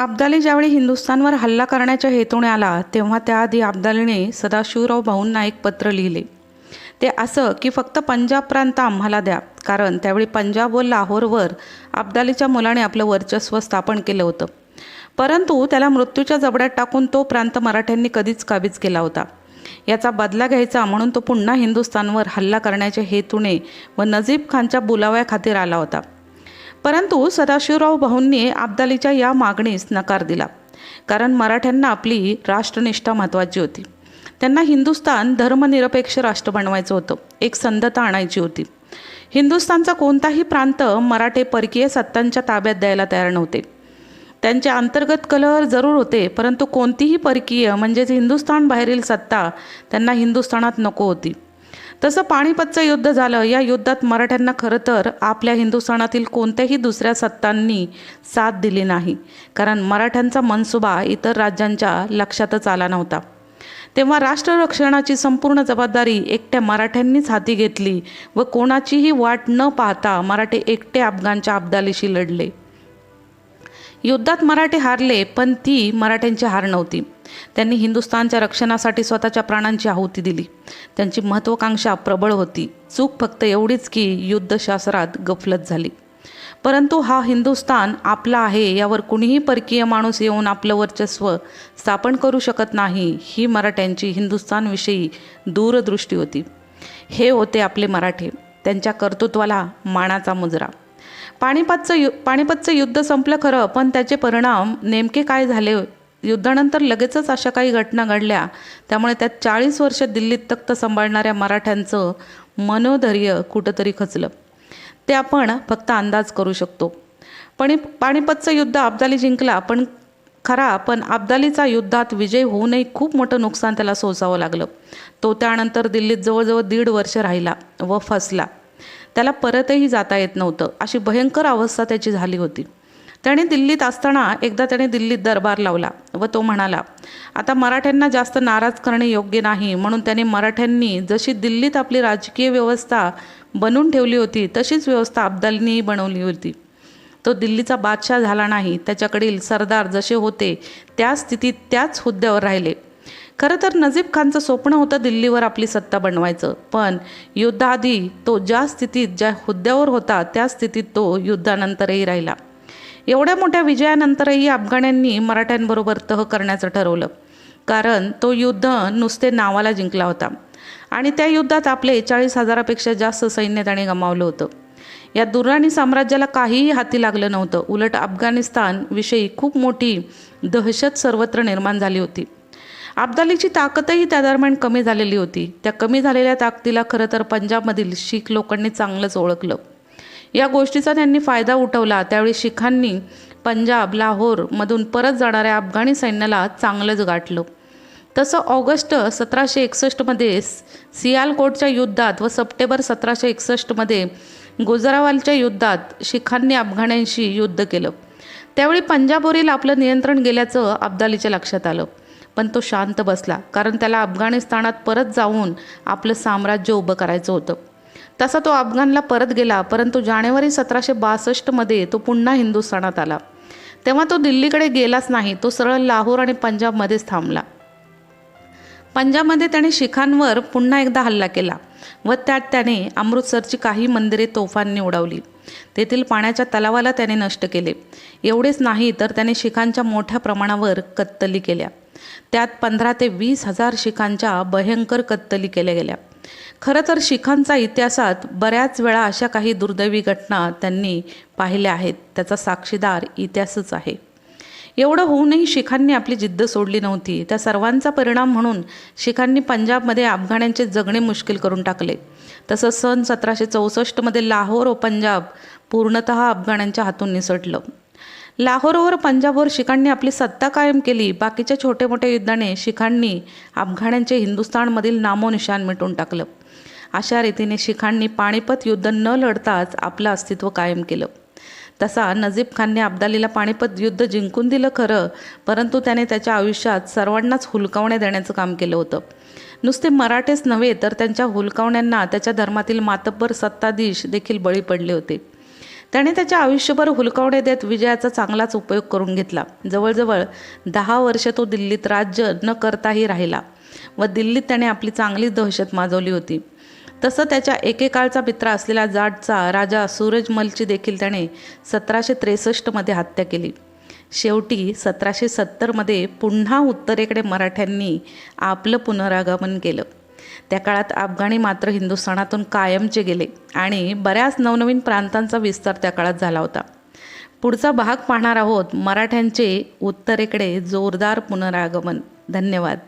अब्दाली ज्यावेळी हिंदुस्थानवर हल्ला करण्याच्या हेतूने आला तेव्हा त्याआधी अब्दालीने सदाशिवराव भाऊंना एक पत्र लिहिले. ते असं की फक्त पंजाब प्रांत आम्हाला द्या कारण त्यावेळी पंजाब व लाहोरवर अब्दालीच्या मुलाने आपलं वर्चस्व स्थापन केलं होतं. परंतु त्याला मृत्यूच्या जबड्यात टाकून तो प्रांत मराठ्यांनी कधीच काबीज केला होता. याचा बदला घ्यायचा म्हणून तो पुन्हा हिंदुस्थानवर हल्ला करण्याच्या हेतूने व नजीब खानच्या बुलाव्याखातीर आला होता. परंतु सदाशिवराव भाऊंनी अब्दालीच्या या मागणीस नकार दिला. कारण मराठ्यांना आपली राष्ट्रनिष्ठा महत्त्वाची होती. त्यांना हिंदुस्थान धर्मनिरपेक्ष राष्ट्र बनवायचं होतं. एक संधता आणायची होती. हिंदुस्थानचा कोणताही प्रांत मराठे परकीय सत्तांच्या ताब्यात द्यायला तयार नव्हते. त्यांचे अंतर्गत कलह जरूर होते परंतु कोणतीही परकीय म्हणजेच हिंदुस्थान बाहेरील सत्ता त्यांना हिंदुस्थानात नको होती. तसं पाणीपतचं युद्ध झालं. या युद्धात मराठ्यांना खरं तर आपल्या हिंदुस्थानातील कोणत्याही दुसऱ्या सत्तांनी साथ दिली नाही. कारण मराठ्यांचा मनसुबा इतर राज्यांच्या लक्षातच आला नव्हता. तेव्हा राष्ट्ररक्षणाची संपूर्ण जबाबदारी एकट्या मराठ्यांनीच हाती घेतली व कोणाचीही वाट न पाहता मराठे एकटे अफगाणच्या अब्दालीशी लढले. युद्धात मराठे हारले पण ती मराठ्यांची हार नव्हती. त्यांनी हिंदुस्थानच्या रक्षणासाठी स्वतःच्या प्राणांची आहुती दिली. त्यांची महत्त्वाकांक्षा प्रबळ होती. चूक फक्त एवढीच की युद्धशास्त्रात गफलत झाली. परंतु हा हिंदुस्थान आपला आहे यावर कुणीही परकीय माणूस येऊन आपलं वर्चस्व स्थापन करू शकत नाही ही मराठ्यांची हिंदुस्थानविषयी दूरदृष्टी होती. हे होते आपले मराठे. त्यांच्या कर्तृत्वाला मानाचा मुजरा. पाणीपतचं यु पाणीपतचं युद्ध संपलं खरं पण त्याचे परिणाम नेमके काय झाले? युद्धानंतर लगेचच अशा काही घटना घडल्या. त्यामुळे त्यात चाळीस वर्ष दिल्लीत तख्त सांभाळणाऱ्या मराठ्यांचं मनोधैर्य कुठंतरी खचलं. ते आपण फक्त अंदाज करू शकतो. पण पाणीपतचं युद्ध अब्दाली जिंकला पण खरा पण अब्दालीचा युद्धात विजय होऊनही खूप मोठं नुकसान त्याला सोसावं लागलं. तो त्यानंतर दिल्लीत जवळजवळ दीड वर्ष राहिला व फसला. त्याला परतही जाता येत नव्हतं. अशी भयंकर अवस्था त्याची झाली होती. त्याने दिल्लीत असताना एकदा त्याने दिल्लीत दरबार लावला व तो म्हणाला आता मराठ्यांना जास्त नाराज करणे योग्य नाही म्हणून त्याने मराठ्यांनी जशी दिल्लीत आपली राजकीय व्यवस्था बनवून ठेवली होती तशीच व्यवस्था अब्दालीनेही बनवली होती. तो दिल्लीचा बादशाह झाला नाही. त्याच्याकडील सरदार जसे होते त्या स्थितीत त्याच हुद्द्यावर राहिले. खरं तर नजीब खानचं स्वप्न होतं दिल्लीवर आपली सत्ता बनवायचं. पण युद्धाआधी तो ज्या स्थितीत ज्या हुद्द्यावर होता त्या स्थितीत तो युद्धानंतरही राहिला. एवढ्या मोठ्या विजयानंतरही अफगाण्यांनी मराठ्यांबरोबर तह करण्याचं ठरवलं. कारण तो युद्ध नुसते नावाला जिंकला होता. आणि त्या युद्धात आपले चाळीस हजारापेक्षा जास्त सैन्य त्याने गमावलं होतं. या दुर्राणी साम्राज्याला काहीही हाती लागलं नव्हतं. उलट अफगाणिस्तान विषयी खूप मोठी दहशत सर्वत्र निर्माण झाली होती. अब्दालीची ताकदही त्या दरम्यान कमी झालेली होती. त्या कमी झालेल्या ताकदीला खरं तर पंजाबमधील शीख लोकांनी चांगलंच ओळखलं. या गोष्टीचा त्यांनी फायदा उठवला. त्यावेळी शिखांनी पंजाब लाहोरमधून परत जाणाऱ्या अफगाणी सैन्याला चांगलंच गाठलं. तसं ऑगस्ट सतराशे एकसष्टमध्ये सियालकोटच्या युद्धात व सप्टेंबर सतराशे एकसष्टमध्ये गुजरावालच्या युद्धात शिखांनी अफगाण्यांशी युद्ध केलं. त्यावेळी पंजाबवरील आपलं नियंत्रण गेल्याचं अब्दालीच्या लक्षात आलं. पण तो शांत बसला कारण त्याला अफगाणिस्तानात परत जाऊन आपलं साम्राज्य उभं करायचं होतं. तसा तो अफगाणला परत गेला परंतु जानेवारी सतराशे बासष्टमध्ये तो पुन्हा हिंदुस्थानात आला. तेव्हा तो दिल्लीकडे गेलाच नाही तो सरळ लाहोर आणि पंजाबमध्येच थांबला. पंजाबमध्ये त्याने शिखांवर पुन्हा एकदा हल्ला केला व त्यात त्याने अमृतसरची काही मंदिरे तोफांनी उडवली. तेथील पाण्याच्या तलावाला त्याने नष्ट केले. एवढेच नाही तर त्याने शिखांच्या मोठ्या प्रमाणावर कत्तली केल्या. त्यात पंधरा ते वीस हजार शिखांच्या भयंकर कत्तली केल्या गेल्या. खरं तर शिखांचा इतिहासात बऱ्याच वेळा अशा काही दुर्दैवी घटना त्यांनी पाहिल्या आहेत. त्याचा साक्षीदार इतिहासच आहे. एवढं होऊनही शिखांनी आपली जिद्द सोडली नव्हती. त्या सर्वांचा परिणाम म्हणून शिखांनी पंजाबमध्ये अफगाण्यांचे जगणे मुश्किल करून टाकले. तसं सन सतराशे चौसष्टमध्ये लाहोर व पंजाब पूर्णत अफगाण्यांच्या हातून निसटलं. लाहोरवर पंजाबवर शिखांनी आपली सत्ता कायम केली. बाकीच्या छोटे मोठ्या युद्धाने शिखांनी अफगाण्यांचे हिंदुस्थानमधील नामोनिशान मिटून टाकलं. अशा रीतीने शिखांनी पाणीपत युद्ध न लढताच आपलं अस्तित्व कायम केलं. तसा नजीब खानने अब्दालीला पाणीपत युद्ध जिंकून दिलं खरं परंतु त्याने त्याच्या आयुष्यात सर्वांनाच हुलकावण्या देण्याचं काम केलं होतं. नुसते मराठेच नव्हे तर त्यांच्या हुलकावण्यांना त्याच्या धर्मातील मातब्बर सत्ताधीश देखील बळी पडले होते. त्याने त्याच्या आयुष्यभर हुलकावणे देत विजयाचा चांगलाच उपयोग करून घेतला. जवळजवळ दहा वर्ष तो दिल्लीत राज्य न करताही राहिला व दिल्लीत त्याने आपली चांगलीच दहशत माजवली होती. तसं त्याच्या एकेकाळचा मित्र असलेला जाटचा राजा सूरजमलची देखील त्याने सतराशे त्रेसष्टमध्ये हत्या केली. शेवटी सतराशे सत्तरमध्ये पुन्हा उत्तरेकडे मराठ्यांनी आपलं पुनरागमन केलं. त्या काळात अफगाणी मात्र हिंदुस्थानातून कायमचे गेले आणि बऱ्याच नवनवीन प्रांतांचा विस्तार त्या काळात झाला होता. पुढचा भाग पाहणार आहोत मराठ्यांचे उत्तरेकडे जोरदार पुनरागमन. धन्यवाद.